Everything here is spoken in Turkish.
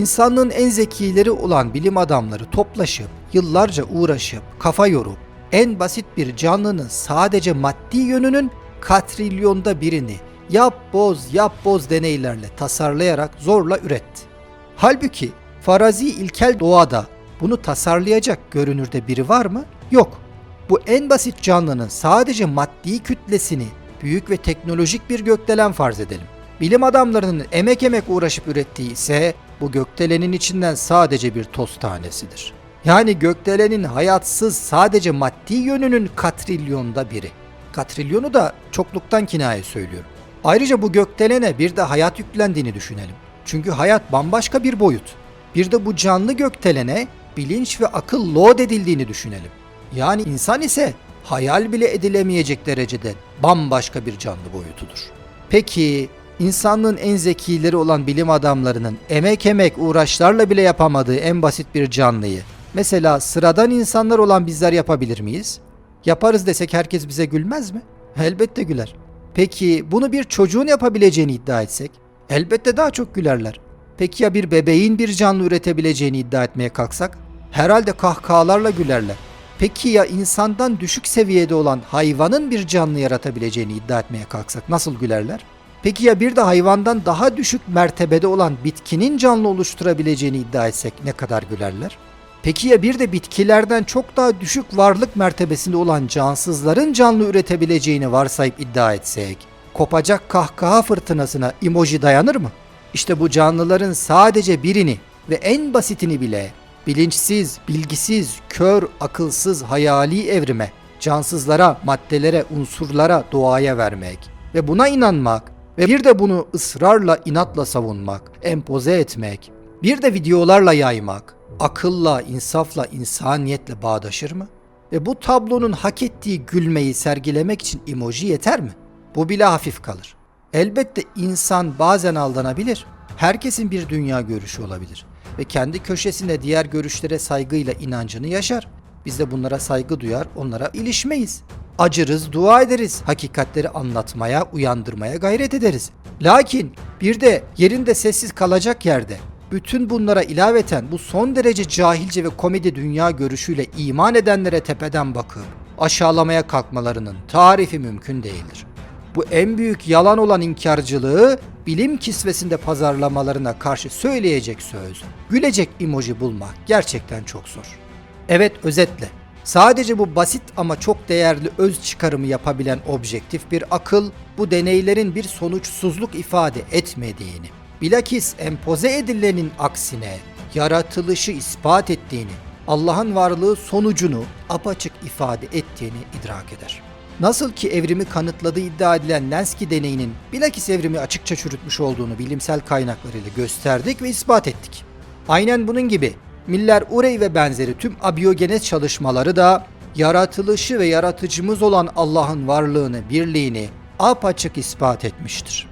İnsanlığın en zekileri olan bilim adamları toplaşıp, yıllarca uğraşıp, kafa yorup, en basit bir canlının sadece maddi yönünün katrilyonda birini yap boz yap boz deneylerle tasarlayarak zorla üretti. Halbuki farazi ilkel doğada bunu tasarlayacak görünürde biri var mı? Yok. Bu en basit canlının sadece maddi kütlesini büyük ve teknolojik bir gökdelen farz edelim. Bilim adamlarının emek emek uğraşıp ürettiği ise bu gökdelenin içinden sadece bir toz tanesidir. Yani gökdelenin hayatsız sadece maddi yönünün katrilyonda biri. Katrilyonu da çokluktan kinaye söylüyorum. Ayrıca bu gökdelene bir de hayat yüklendiğini düşünelim. Çünkü hayat bambaşka bir boyut. Bir de bu canlı gökdelene bilinç ve akıl load edildiğini düşünelim. Yani insan ise hayal bile edilemeyecek derecede bambaşka bir canlı boyutudur. Peki insanlığın en zekileri olan bilim adamlarının emek emek uğraşlarla bile yapamadığı en basit bir canlıyı mesela sıradan insanlar olan bizler yapabilir miyiz? Yaparız desek herkes bize gülmez mi? Elbette güler. Peki bunu bir çocuğun yapabileceğini iddia etsek? Elbette daha çok gülerler. Peki ya bir bebeğin bir canlı üretebileceğini iddia etmeye kalksak? Herhalde kahkahalarla gülerler. Peki ya insandan düşük seviyede olan hayvanın bir canlı yaratabileceğini iddia etmeye kalksak nasıl gülerler? Peki ya bir de hayvandan daha düşük mertebede olan bitkinin canlı oluşturabileceğini iddia etsek ne kadar gülerler? Peki ya bir de bitkilerden çok daha düşük varlık mertebesinde olan cansızların canlı üretebileceğini varsayıp iddia etsek, kopacak kahkaha fırtınasına emoji dayanır mı? İşte bu canlıların sadece birini ve en basitini bile bilinçsiz, bilgisiz, kör, akılsız, hayali evrime, cansızlara, maddelere, unsurlara, doğaya vermek ve buna inanmak ve bir de bunu ısrarla, inatla savunmak, empoze etmek, bir de videolarla yaymak, akılla, insafla, insaniyetle bağdaşır mı? Ve bu tablonun hak ettiği gülmeyi sergilemek için emoji yeter mi? Bu bile hafif kalır. Elbette insan bazen aldanabilir. Herkesin bir dünya görüşü olabilir ve kendi köşesinde diğer görüşlere saygıyla inancını yaşar. Biz de bunlara saygı duyar, onlara ilişmeyiz. Acırız, dua ederiz. Hakikatleri anlatmaya, uyandırmaya gayret ederiz. Lakin bir de yerinde sessiz kalacak yerde bütün bunlara ilaveten bu son derece cahilce ve komedi dünya görüşüyle iman edenlere tepeden bakıp aşağılamaya kalkmalarının tarifi mümkün değildir. Bu en büyük yalan olan inkarcılığı bilim kisvesinde pazarlamalarına karşı söyleyecek söz, gülecek emoji bulmak gerçekten çok zor. Evet özetle sadece bu basit ama çok değerli öz çıkarımı yapabilen objektif bir akıl bu deneylerin bir sonuçsuzluk ifade etmediğini, bilakis empoze edilenin aksine yaratılışı ispat ettiğini, Allah'ın varlığı sonucunu apaçık ifade ettiğini idrak eder. Nasıl ki evrimi kanıtladığı iddia edilen Lenski deneyinin bilakis evrimi açıkça çürütmüş olduğunu bilimsel kaynaklarıyla gösterdik ve ispat ettik. Aynen bunun gibi Miller Urey ve benzeri tüm abiyogenez çalışmaları da yaratılışı ve yaratıcımız olan Allah'ın varlığını, birliğini apaçık ispat etmiştir.